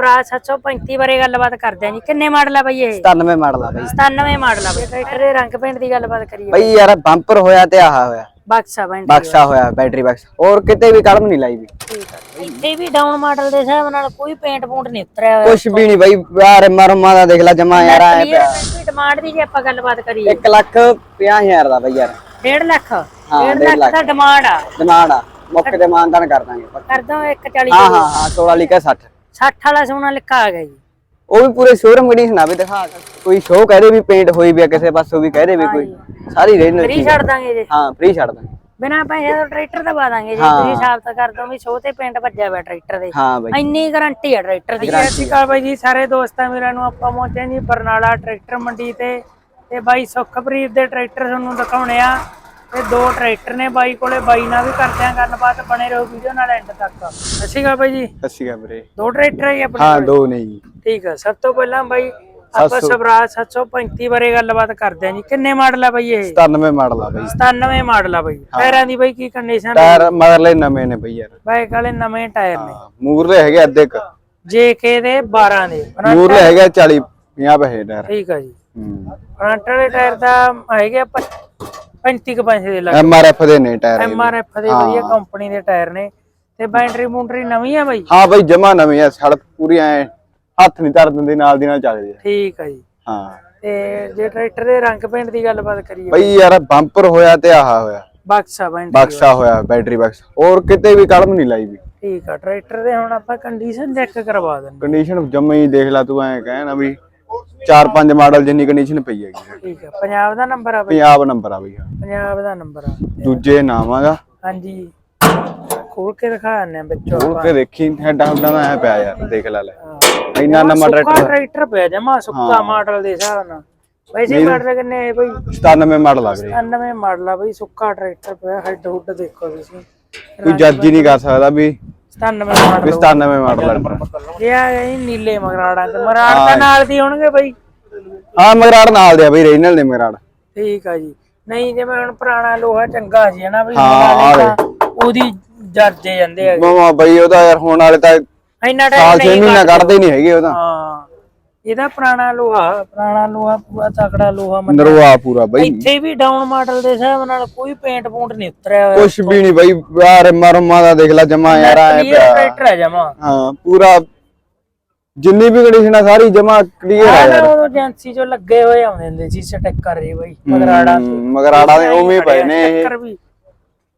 ਭਰਾ 735 ਬਾਰੇ ਗੱਲਬਾਤ ਕਰਦੇ ਆਂ ਜੀ। ਕਿੰਨੇ ਮਾਡਲ ਆ ਬਈ ਇਹ? 97 ਮਾਡਲ ਆ ਬਈ। 97 ਮਾਡਲ ਆ ਬਈ। ਟਰੈਕਟਰ ਦੇ ਰੰਗ ਪੇਂਟ ਦੀ ਗੱਲਬਾਤ ਕਰੀਏ। ਬਈ ਯਾਰ ਬੰਪਰ ਹੋਇਆ ਤੇ ਆਹ ਹੋਇਆ। ਬਕਸਾ ਬੈਂਡ ਬਕਸਾ ਹੋਇਆ ਬੈਟਰੀ ਬਕਸ। ਹੋਰ ਕਿਤੇ ਵੀ ਕਲਮ ਨਹੀਂ ਲਾਈ ਵੀ ਇੱਥੇ ਵੀ ਡਾਊਨ ਮਾਡਲ ਦੇ ਹਿਸਾਬ ਨਾਲ ਕੋਈ ਪੇਂਟ ਪੂੰਟ ਨਹੀਂ ਉਤਰਿਆ ਹੋਇਆ। ਕੁਛ ਵੀ ਨਹੀਂ ਬਈ। ਯਾਰ ਮਰਮਾ ਦਾ ਦੇਖ ਲੈ ਜਮਾ ਯਾਰ ਆਇਆ ਦੀ ਡਿਮਾਂਡ ਦੀ ਜੇ ਆਪਾਂ ਗੱਲਬਾਤ ਕਰੀਏ। 1 ਲੱਖ 50000 ਦਾ ਬਈ ਯਾਰ। 1.5 ਲੱਖ? ਹਾਂ, 1.5 ਡੇਢ ਲੱਖ ਦਾ ਡਿਮਾਂਡ ਆ। ਡਿਮਾਂਡ ਆ। ਮੌਕੇ ਤੇ ਮਾਨਦਾਨ ਕਰ ਦਾਂਗੇ। ਕਰ ਦੋ 140 ਹਾਂ ਹਾਂ ਹਾਂ 16 ਲਿਖਿਆ 60 60 ਵਾਲਾ ਸੋਨਾ ਲਿਖਾ ਆ ਗਿਆ ਜੀ। ਉਹ ਵੀ ਪੂਰੇ ਸ਼ੋਰੂਮ ਕੰਡੀਸ਼ਨ ਆ ਵੀ ਦਿਖਾ ਕੋਈ ਸ਼ੋਅ ਕਹਦੇ ਵੀ ਪੇਂਟ ਹੋਈ ਵੀ ਆ ਕਿਸੇ ਪਾਸੋਂ ਵੀ ਕਹਦੇ ਵੀ ਕੋਈ। ਸਾਰੀ ਰੇਨ ਫ੍ਰੀ ਛੱਡ ਦਾਂਗੇ ਜੀ। ਹਾਂ ਫ੍ਰੀ ਛੱਡ ਦਾਂਗੇ। ਬਿਨਾ ਪੈਸੇ ਤੋਂ ਟਰੈਕਟਰ ਦਵਾ ਦਾਂਗੇ ਜੀ। ਤੁਸੀਂ ਸਾਬਤ ਕਰ ਦੋ ਵੀ ਸ਼ੋਅ ਤੇ ਪੇਂਟ ਵੱਜਿਆ ਹੋਇਆ ਟਰੈਕਟਰ ਦੇ। ਹਾਂ ਬਈ। ਇੰਨੀ ਗਾਰੰਟੀ ਹੈ ਟਰੈਕਟਰ ਦੀ। ਸਤਿ ਸ਼੍ਰੀ ਅਕਾਲ ਬਾਈ ਜੀ ਸਾਰੇ ਦੋਸਤਾਂ ਮੇਰਾ ਨੂੰ ਆਪਾਂ ਪਹੁੰਚੇ ਜੀ ਬਰਨਾਲਾ ਟਰੈਕਟਰ ਮੰਡੀ ਤੇ। ਤੇ ਬਾਈ ਸੁਖਪ੍ਰੀਤ ਦੇ ਟਰੈਕਟਰ ਤੁਹਾਨੂੰ ਦਿਖਾਉਣੇ ਆ। ਤੇ ਦੋ ਟਰੈਕਟਰ ਨੇ ਬਾਈ ਕੋਲੇ ਬਾਈ ਨਾਲ ਵੀ ਕਰਦੇ ਆ ਗੱਲਬਾਤ ਬਣੇ ਰਹੋ ਵੀਡੀਓ ਨਾਲ ਐਂਡ ਤੱਕ। ਸ਼੍ਰੀ ਅਕਾਲ ਬਾਈ ਜੀ। ਸੱਸੀ ਗਾ ਵੀਰੇ। ਦੋ ਟਰੈਕਟਰ ਹੈ ਜੀ ਆਪਣੇ ਹਾਂ? ਦੋ ਨਹੀਂ ਠੀਕ ਹੈ ਸਭ ਤੋਂ ਪਹਿਲਾਂ ਬਾਈ ਆਪਾਂ ਸਵਰਾਜ 735 ਬਾਰੇ ਗੱਲਬਾਤ ਕਰਦੇ ਆ ਜੀ। ਕਿੰਨੇ ਮਾਡਲ ਆ ਬਾਈ ਇਹ? 97 ਮਾਡਲ ਆ ਬਈ। 97 ਮਾਡਲ ਆ ਬਾਈ। ਟਾਇਰਾਂ ਦੀ ਬਾਈ ਕੀ ਕੰਡੀਸ਼ਨ ਟਾਇਰ ਮਗਰਲੇ ਨਵੇਂ ਨੇ ਬਈ ਯਾਰ। ਬਾਈਕ ਵਾਲੇ ਨਵੇਂ ਟਾਇਰ ਨੇ। ਮੂਰਲੇ ਹੈਗੇ ਅੱਧੇ ਕ JK ਦੇ 12 ਦੇ ਮੂਰਲੇ ਹੈਗੇ 40 50 ਪੈਸੇ ਟਾਇਰ। ਠੀਕ ਆ ਜੀ। ਹੂੰ। ਫਰੰਟ ਵਾਲੇ ਟਾਇਰ ਦਾ ਹੈਗੇ 35 ਕੁ ਪੈਸੇ ਦੇ ਲੱਗ ਐਮ ਆਰ ਐਫ ਦੇ ਨੇ ਟਾਇਰ ਇਹ ਵੀ। ਐਮਆਰਐਫ ਦੇ ਵਧੀਆ ਕੰਪਨੀ ਦੇ ਟਾਇਰ ਨੇ। ਤੇ ਬੈਟਰੀ ਬੂਟਰੀ ਨਵੀਂ ਆ ਬਾਈ? ਹਾਂ ਬਈ ਜਮਾ ਨਵੇਂ ਆ। ਸੜਕ ਪੂਰੀ ਐ ਹੱਥ ਨਹੀਂ ਧਰ ਦਿੰਦੇ ਨਾਲ ਦੀ ਨਾਲ ਚੱਲਦੇ ਆ। ਠੀਕ ਆ ਜੀ। ਹਾਂ। ਤੇ ਜੇ ਟਰੈਕਟਰ ਦੇ ਰੰਗ ਪੇਂਟ ਦੀ ਗੱਲਬਾਤ ਕਰੀਏ। ਬਈ ਯਾਰ ਬੰਪਰ ਹੋਇਆ ਤੇ ਆਹ ਹੋਇਆ। ਬਕਸਾ ਬੈਂਡ ਬਕਸਾ ਹੋਇਆ। ਬੈਟਰੀ ਬਕਸ। ਹੋਰ ਕਿਤੇ ਵੀ ਕਲਮ ਨਹੀਂ ਲਾਈ ਵੀ। ਠੀਕ ਆ ਟਰੈਕਟਰ ਦੇ ਹੁਣ ਆਪਾਂ ਕੰਡੀਸ਼ਨ ਚੈੱਕ ਕਰਵਾ ਦਿੰਦੇ ਕੰਡੀਸ਼ਨ ਜਮਾ ਹੀ ਦੇਖ ਲੈ ਤੂੰ ਐ ਕਹਿ ਨਾ ਵੀ 4-5 ਮਾਡਲ ਜਿੰਨੀ ਕੰਡੀਸ਼ਨ ਪਈ ਹੈਗੀ ਠੀਕ ਪੰਜਾਬ ਦਾ ਨੰਬਰ ਆ ਬਾਈ? ਪੰਜਾਬ ਨੰਬਰ ਆ ਬਈ ਹਾਂ। ਪੰਜਾਬ ਦਾ ਨੰਬਰ ਆ। ਦੂਜੇ ਨਾਵਾਂਗਾ ਹਾਂਜੀ। ਖੋਲ ਕੇ ਦਿਖਾ ਦਿੰਦੇ ਆ ਵਿੱਚੋਂ ਹੋਰ ਕੇ ਦੇਖੀ ਹੈਡਾ ਹੁੱਡਾ ਦਾ ਐ ਪਿਆ ਯਾਰ ਦੇਖ ਲੈ ਲੈ। ਇੰਨਾ ਨੰਬਰ ਟਰੈਕਟਰ ਟਰੈਕਟਰ ਪਿਆ ਜਮਾ ਸੁੱਕਾ ਮਾਡਲ ਦੇ ਹਿਸਾਬ ਨਾਲ। ਵੈਸੇ ਮਾਡਲ ਕਿੰਨੇ ਆ ਬਾਈ? 97 ਮਾਡਲ ਲੱਗ ਰਿਹਾ 99 ਮਾਡਲ ਆ ਬਈ ਸੁੱਕਾ ਟਰੈਕਟਰ ਪਿਆ ਹੈਡ ਹੁੱਡ ਦੇਖੋ ਤੁਸੀਂ। ਕੋਈ ਜੱਜ ਹੀ ਨਹੀਂ ਕਰ ਸਕਦਾ ਵੀ 97 ਮਾਡਲ ਵੀ 97 ਮਾਡਲ ਟਰੈਕਟਰ ਇਹ ਆ ਗਏ ਜੀ ਨੀਲੇ ਮਗਰਾੜਾਂ ਤੇ ਮਗਰਾੜ ਤਾਂ ਨਾਲ ਦੀ ਹੋਣਗੇ ਬਈ। ਹਾਂ ਮਗਰਾੜ ਨਾਲ ਦੇ ਆ ਬਈ ਰੀਜਨਲ ਦੇ ਮਗਰਾੜ। ਠੀਕ ਆ ਜੀ। ਨਹੀਂ ਜਿਵੇਂ ਹੁਣ ਪੁਰਾਣਾ ਲੋਹਾ ਚੰਗਾ ਸੀ ਨਾ ਬਈ ਉਹਦੀ ਜਰਜੇ ਜਾਂਦੇ ਆ। ਮਾਮਾ ਬਈ ਉਹਦਾ ਯਾਰ ਹੁਣ ਵਾਲੇ ਤਾਂ ਇੰਨਾ ਟਾਈਮ 6 ਨਹੀਂ ਮਹੀਨਾ ਕੱਢਦੇ। ਨਹੀਂ ਹੈਗੇ ਉਹਦਾ ਹਾਂ। ਇਹਦਾ ਪੁਰਾਣਾ ਲੋਹਾ ਪੁਰਾਣਾ ਲੋਹਾ ਪੂਰਾ ਤਕੜਾ ਲੋਹਾ ਮੰਨਿਆ। ਨਰਵਾ ਪੂਰਾ ਬਈ। ਇੱਥੇ ਵੀ ਡਾਊਨ ਮਾਡਲ ਦੇ ਹਿਸਾਬ ਨਾਲ ਕੋਈ ਪੇਂਟ ਪੂੰਟ ਨਹੀਂ ਉਤਰਿਆ ਹੋਇਆ ਕੁਛ ਵੀ ਨਹੀਂ ਬਈ ਯਾਰ ਮਰਮਾ ਦਾ ਦੇਖ ਲੈ ਜਮਾ ਯਾਰ ਐ ਕਲੀਅਰ ਪਿਆ। ਟਰੈਕਟਰ ਹੈ ਜਮਾ। ਹਾਂ ਪੂਰਾ ਜਿੰਨੀ ਵੀ ਕੰਡੀਸ਼ਨ ਆ ਸਾਰੀ ਜਮਾ ਕਲੀਅਰ ਆ ਆ ਯਾਰ। ਉਹ ਏਜੰਸੀ ਜੋ ਲੱਗੇ ਹੋਏ ਆਉਂਦੇ ਹੁੰਦੇ ਸੀ ਸਟicker ਜੀ ਬਈ ਮਗਰਾੜਾ ਹਮ, ਮਗਰਾੜਾ ਦੇ ਉਵੇਂ ਹੀ ਪਏ ਨੇ ਇਹ। ਸਟicker ਵੀ।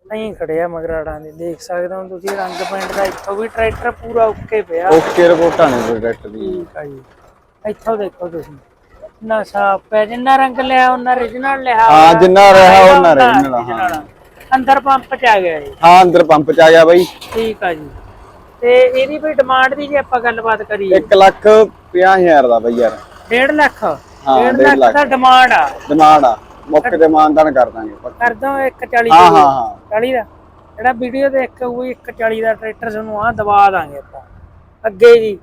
ਨਹੀਂ ਖੜਿਆ ਮਗਰਾੜਾਂ ਦੇ ਦੇਖ ਸਕਦੇ ਹੋ ਤੁਸੀਂ ਰੰਗ ਪੈਂਟ ਦਾ ਇੱਥੋਂ ਵੀ ਟਰੈਕਟਰ ਪੂਰਾ ਓਕੇ ਪਿਆ। ਓਕੇ ਰਿਪੋਰਟਾਂ ਨੇ ਪ੍ਰੋਡਕਟ ਦੀ। ਠੀਕ ਆ ਜੀ। ਇੱਥੋਂ ਦੇਖੋ ਤੁਸੀਂ। ਨਾ ਸਾਫ਼ ਪਿਆ ਜਿੰਨਾ ਰੰਗ ਲਿਆ ਉਹਨਾਂ origignal ਲਿਆ। ਹਾਂ। ਜਿੰਨਾ ਰਿਹਾ ਉਹਨਾਂ ਉਹਦਾ original, ਹਾਂ। ਅੰਦਰ ਪੰਪ ਚ ਆ ਗਿਆ ਜੀ ਹਾਂ ਅੰਦਰ ਪੰਪ ਚ ਆ ਗਿਆ ਬਈ। ਠੀਕ ਆ ਜੀ। ਤੇ ਇਹਦੀ ਵੀ ਡਿਮਾਂਡ ਦੀ ਜੇ ਆਪਾਂ ਗੱਲਬਾਤ ਕਰੀਏ। 1 ਲੱਖ 50000 ਦਾ ਬਈ ਯਾਰ। 1.5 ਲੱਖ? ਹਾਂ, 1.5 ਡੇਢ ਲੱਖ ਦਾ ਡਿਮਾਂਡ ਆ। ਡਿਮਾਂਡ ਆ। ਮੌਕੇ ਤੇ ਮਾਨਦਾਨ ਕਰ ਦਾਂਗੇ। ਕਰ ਦੋ 140 ਹਾਂ ਹਾਂ ਹਾਂ। 40 ਦਾ। ਜਿਹੜਾ ਵੀਡੀਓ ਦੇਖ ਉਹ 140 ਦਾ ਟਰੈਕਟਰ ਤੁਹਾਨੂੰ ਆ ਦਵਾ ਦਾਂਗੇ ਆਪਾਂ। ਅੱਗੇ ਜੀ।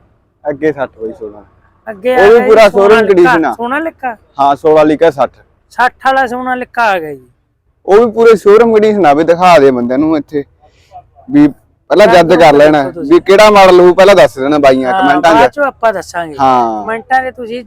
ਅੱਗੇ 60 ਬਈ 16 ਅੱਗੇ ਉਹ ਵੀ ਗਿਆ ਜੀ ਪੂਰਾ ਸੋਨਾ showroom ਲਿਖਾ, condition ਆ। ਸੋਨਾ ਲਿਖਾ। ਹਾਂ 16 ਲਿਖਿਆ 60 60 ਵਾਲਾ ਸੋਨਾ ਲਿਖਾ ਆ ਗਿਆ ਜੀ। ਉਹ ਵੀ ਪੂਰੇ ਸ਼ੋਰੂਮ ਕੰਡੀਸ਼ਨ ਆ ਵੀ ਦਿਖਾ ਦੇ ਬੰਦਿਆਂ ਨੂੰ ਇੱਥੇ। ਵੀ ਪਹਿਲਾਂ ਜੱਜ ਕਰ ਲੈਣਾ ਵੀ ਕਿਹੜਾ ਮਾਡਲ ਹੋਊ ਪਹਿਲਾਂ ਦੱਸ ਦੇਣਾ ਬਾਈਆਂ ਹਾਂ, ਕਮੈਂਟਾਂ ਬਾਅਦ 'ਚ। ਚੋਂ ਆਪਾਂ ਦੱਸਾਂਗੇ। ਹਾਂ। ਕਮੈਂਟਾਂ ਦੇ ਤੁਸੀਂ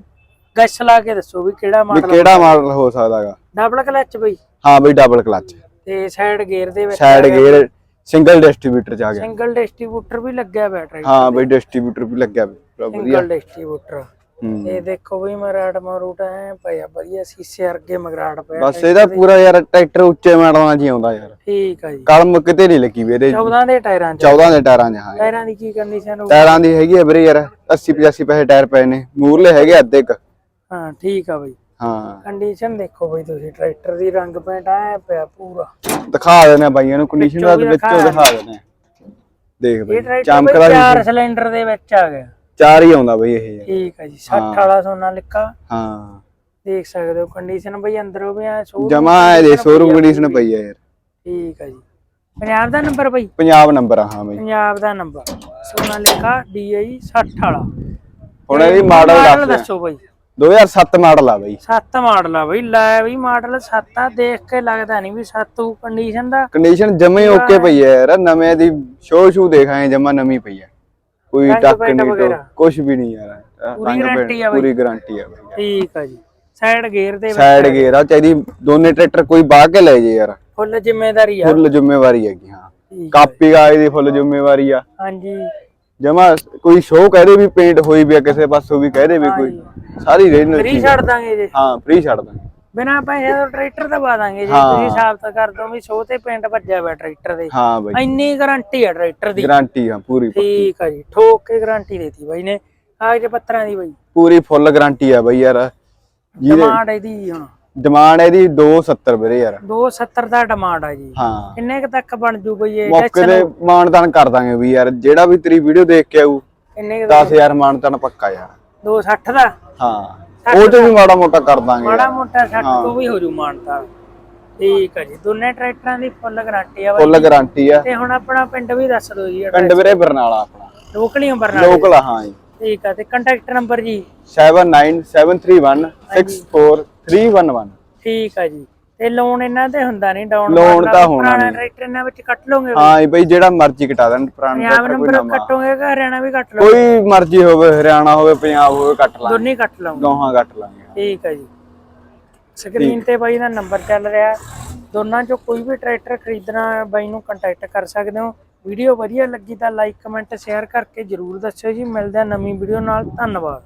ਗੱਸ ਲਾ ਕੇ ਦੱਸੋ ਵੀ ਕਿਹੜਾ ਵੀ ਮਾਡਲ ਕਿਹੜਾ ਮਾਡਲ ਹੋ ਸਕਦਾਗਾ। ਡਬਲ ਕਲਚ ਬਈ। ਹਾਂ ਬਈ ਡਬਲ ਕਲਚ ਤੇ ਸਾਈਡ ਗੇਅਰ ਦੇ ਵਿੱਚ ਸਾਈਡ ਗੇਅਰ ਸਿੰਗਲ ਡਿਸਟ੍ਰੀਬਿਊਟਰ ਚ ਆ ਗਿਆ। ਸਿੰਗਲ ਡਿਸਟ੍ਰੀਬਿਊਟਰ ਵੀ ਲੱਗਿਆ ਬੈਟਰੀ ਹਾਂ ਬਈ ਡਿਸਟ੍ਰੀਬਿਊਟਰ ਵੀ ਲੱਗਿਆ ਪੂਰਾ ਵਧੀਆ ਸਿੰਗਲ ਡਿਸਟ੍ਰੀਬਿਊਟਰ। ਹੂੰ। ਇਹ ਦੇਖੋ ਬਈ ਮਰਾੜ ਮਰੂਟ ਐ ਪਿਆ ਵਧੀਆ ਸੀਸੇ ਵਰਗੇ ਮਗਰਾੜ ਪਿਆ ਬਸ ਇਹਦਾ ਪੂਰਾ ਯਾਰ ਟਰੈਕਟਰ ਉੱਚੇ ਮਾਡਲਾਂ ਹੀ ਆਉਂਦਾ ਯਾਰ। ਠੀਕ ਆ ਜੀ। ਕਲਮ ਕਿਤੇ ਨਹੀਂ ਲੱਗੀ ਵੀ ਇਹਦੇ 'ਚ। 14 ਦੇ ਟਾਇਰਾਂ 'ਚ। 14 ਦੇ ਟਾਇਰਾਂ 'ਚ ਹਾਂ। ਟਾਇਰਾਂ ਦੀ ਕੀ ਕੰਡੀਸ਼ਨ ਹੋ ਟਾਇਰਾਂ ਦੀ ਹੈਗੀ ਆ ਵੀਰੇ ਯਾਰ 80 85 ਪੈਸੇ ਟਾਇਰ ਪਏ ਨੇ। ਮੂਰਲੇ ਹੈਗੇ ਅੱਧੇ ਕ। ਹਾਂ ਠੀਕ ਆ ਬਈ। ਹਾਂ। ਕੰਡੀਸ਼ਨ ਦੇਖੋ ਬਈ ਤੁਸੀਂ ਟਰੈਕਟਰ ਦੀ ਰੰਗ ਪੈਂਟ ਐ ਪਿਆ ਪੂਰਾ। ਦਿਖਾ ਦੇਣਾ ਬਾਈਆਂ ਨੂੰ ਕੰਡੀਸ਼ਨ ਦਾ ਵਿੱਚੋਂ ਦਿਖਾ ਦੇਣਾ ਦੇਖ ਇਹ ਬਈ ਚਮਕਦਾ ਵੀ ਚਾਰ ਸਿਲੰਡਰ ਦੇ ਵਿੱਚ ਆ ਗਿਆ। ਚਾਰ ਹੀ ਆਉਂਦਾ ਬਈ ਇਹ ਠੀਕ ਆ ਜੀ 60 ਵਾਲਾ ਸੋਨਾ ਲਿਖਾ ਹਾਂ। ਦੇਖ ਸਕਦੇ ਹੋ ਕੰਡੀਸ਼ਨ ਬਈ ਅੰਦਰੋਂ ਵੀ ਐ ਸ਼ੋਰੂਮ ਜਮਾ ਇਹਦੇ ਸ਼ੋਰੂਮ ਕੰਡੀਸ਼ਨ ਪਈ ਆ ਯਾਰ। ਠੀਕ ਆ ਜੀ। ਪੰਜਾਬ ਦਾ ਨੰਬਰ ਬਈ? ਪੰਜਾਬ ਨੰਬਰ ਆ ਹਾਂ ਬਈ। ਪੰਜਾਬ ਦਾ ਨੰਬਰ ਸੋਨਾ ਲਿਖਾ DI 60 ਵਾਲਾ। ਹੁਣ ਇਹਦੀ ਮਾਡਲ ਦੱਸੋ ਬਈ। 2007 ਮਾਡਲ ਆ ਬਈ। 7 ਮਾਡਲ ਆ ਬਈ ਲੈ ਬਈ ਮਾਡਲ 7 ਆ ਦੇਖ ਕੇ ਲੱਗਦਾ ਨਹੀਂ ਵੀ 7 ਕੰਡੀਸ਼ਨ ਦਾ। ਕੰਡੀਸ਼ਨ ਜਮੇ ਓਕੇ ਪਈ ਹੈ ਯਾਰ ਨਵੇਂ ਦੀ ਸ਼ੋ ਸ਼ੂ ਦੇਖਾਏ ਜਮਾ ਨਵੀਂ ਪਈ ਹੈ ਕੋਈ ਟੱਕ ਨਹੀਂ? ਕੁਝ ਵੀ ਨਹੀਂ ਯਾਰ ਪੂਰੀ ਪੈਂਟ ਆ ਬਈ। ਪੂਰੀ ਗਾਰੰਟੀ ਆ ਬਈ। ਠੀਕ ਆ ਜੀ। ਸਾਈਡ ਗੇਅਰ ਦੇ ਸਾਈਡ ਗੇਅਰ ਆ ਚਾਹੀਦੀ ਦੋਨੇ ਟਰੈਕਟਰ ਕੋਈ ਬਾਹ ਕੇ ਲੈ ਜੇ ਯਾਰ। ਫੁੱਲ ਜ਼ਿੰਮੇਵਾਰੀ ਆ। ਫੁੱਲ ਜ਼ਿੰਮੇਵਾਰੀ ਹੈਗੀ ਹਾਂ। ਕਾਪੀ ਗਾਏ ਦੀ ਫੁੱਲ ਜ਼ਿੰਮੇਵਾਰੀ ਆ। ਹਾਂਜੀ। ਜਮਾ ਕੋਈ ਸ਼ੋਅ ਕਹਦੇ ਵੀ ਪੇਂਟ ਹੋਈ ਵੀ ਆ ਕਿਸੇ ਪਾਸੋਂ ਵੀ ਕਹਦੇ ਵੀ ਕੋਈ। ਸਾਰੀ ਰੇਨ ਫ੍ਰੀ ਛੱਡ ਦਾਂਗੇ ਜੀ। ਹਾਂ ਫ੍ਰੀ ਛੱਡ ਦਾਂਗੇ। ਬਿਨਾ ਪੈਸੇ ਤੋਂ ਟਰੈਕਟਰ ਦਵਾ ਦਾਂਗੇ ਜੇ। ਤੁਸੀਂ ਸਾਬਤ ਕਰ ਦੋ ਵੀ ਸ਼ੋਅ ਤੇ ਪਿੰਡ ਭੱਜਿਆ ਹੋਇਆ ਟਰੈਕਟਰ ਦੇ। ਹਾਂ ਬਈ। ਇੰਨੀ ਗਾਰੰਟੀ ਆ ਟਰੈਕਟਰ ਦੀ। ਗਾਰੰਟੀ ਆ ਪੂਰੀ ਠੀਕ ਆ ਜੀ। ਠੋਕ ਕੇ ਗਾਰੰਟੀ ਦੇਤੀ ਬਾਈ ਨੇ। ਕਾਗਜ਼ ਪੱਤਰਾਂ ਦੀ ਬਾਈ। ਪੂਰੀ ਫੁੱਲ ਗਾਰੰਟੀ ਆ ਬਈ ਯਾਰ। ਡਿਮਾਂਡ ਇਹਦੀ ਹੁਣ। ਡਿਮਾਂਡ ਇਹਦੀ 270 ਵੀਰੇ ਯਾਰ। 270 ਦਾ ਡਿਮਾਂਡ ਆ ਜੀ। ਹਾਂ। ਕਿੰਨੇ ਕ ਤੱਕ ਬਣ ਜੂ ਬਈ ਇਹ ਮੌਕੇ ਤੇ ਮਾਨਦਾਨ ਕਰ ਦਾਂਗੇ ਵੀ ਯਾਰ ਜਿਹੜਾ ਵੀ ਤੇਰੀ ਵੀਡੀਓ ਦੇਖ ਕੇ ਆਊ ਕਿੰਨੇ 10000 ਮਾਨਦਾਨ ਪੱਕਾ ਯਾਰ। 260 ਦਾ? ਹਾਂ ਉਹ ਤੇ ਵੀ ਮਾੜਾ ਮੋਟਾ ਕਰ ਦਾਂਗੇ ਮਾੜਾ। ਮੋਟਾ 60 ਤੋਂ ਵੀ ਹੋ ਜੂ ਮਾਨਤਾ ਠੀਕ ਆ ਜੀ ਦੋਨੇ ਟਰੈਕਟਰਾਂ ਦੀ ਫੁੱਲ ਗਾਰੰਟੀ ਆ ਫੁੱਲ ਗਾਰੰਟੀ ਆ। ਤੇ ਹੁਣ ਆਪਣਾ ਪਿੰਡ ਵੀ ਦੱਸ ਦਿਓ ਜੀ ਪਿੰਡ ਵੀਰੇ ਬਰਨਾਲਾ ਆਪਣਾ। ਲੋਕਲੀ ਬਰਨਾਲੇ। ਲੋਕਲ ਹਾਂ ਜੀ। ਠੀਕ ਆ ਤੇ ਕੰਟੈਕਟ ਨੰਬਰ ਜੀ? 7973164311 ਠੀਕ ਆ ਜੀ। ਤੇ ਲੋਨ ਇਹਨਾਂ ਤੇ ਹੁੰਦਾ ਨਹੀਂ ਡਾਊਨ Loan ਤਾਂ ਹੋਣਾ ਪੁਰਾਣਾ ਨਹੀਂ। ਟਰੈਕਟਰ ਇਹਨਾਂ ਵਿੱਚ ਕੱਟ ਲੋਗੇ ਹਾਂ ਜੀ ਬਈ ਜਿਹੜਾ ਮਰਜ਼ੀ ਕਟਾ ਦੇਣ ਪੁਰਾਣਾ ਪੰਜਾਬ ਟਰੈਕਟਰ ਕੋਈ ਨੰਬਰ ਨਵਾਂ। ਕੱਟੋਗੇ ਕਿ ਹਰਿਆਣਾ ਵੀ ਕੱਟ ਲਓਗੇ? ਕੋਈ ਮਰਜ਼ੀ ਹੋਵੇ ਹਰਿਆਣਾ ਹੋਵੇ ਪੰਜਾਬ ਹੋਵੇ ਕੱਟ ਲਾਂਗੇ। ਦੋਨੇ ਕੱਟ ਲਓਗੇ ਗਾਹਾਂ ਕੱਟ ਲਾਂਗੇ। ਠੀਕ ਹੈ ਜੀ। ਸਕਰੀਨ ਤੇ ਬਾਈ ਦਾ ਨੰਬਰ ਚੱਲ ਰਿਹਾ। ਦੋਨਾਂ ਚੋਂ ਕੋਈ ਵੀ ਟਰੈਕਟਰ ਖਰੀਦਣਾ ਹੈ ਬਾਈ ਨੂੰ ਕੰਟੈਕਟ ਕਰ ਸਕਦੇ ਹੋ। ਵੀਡੀਓ ਵਧੀਆ ਲੱਗੀ ਤਾਂ ਲਾਈਕ ਕਮੈਂਟ ਸ਼ੇਅਰ ਕਰਕੇ ਜਰੂਰ ਦੱਸਿਓ ਜੀ। ਮਿਲਦੇ ਆ ਨਵੀਂ ਵੀਡੀਓ ਨਾਲ। ਧੰਨਵਾਦ।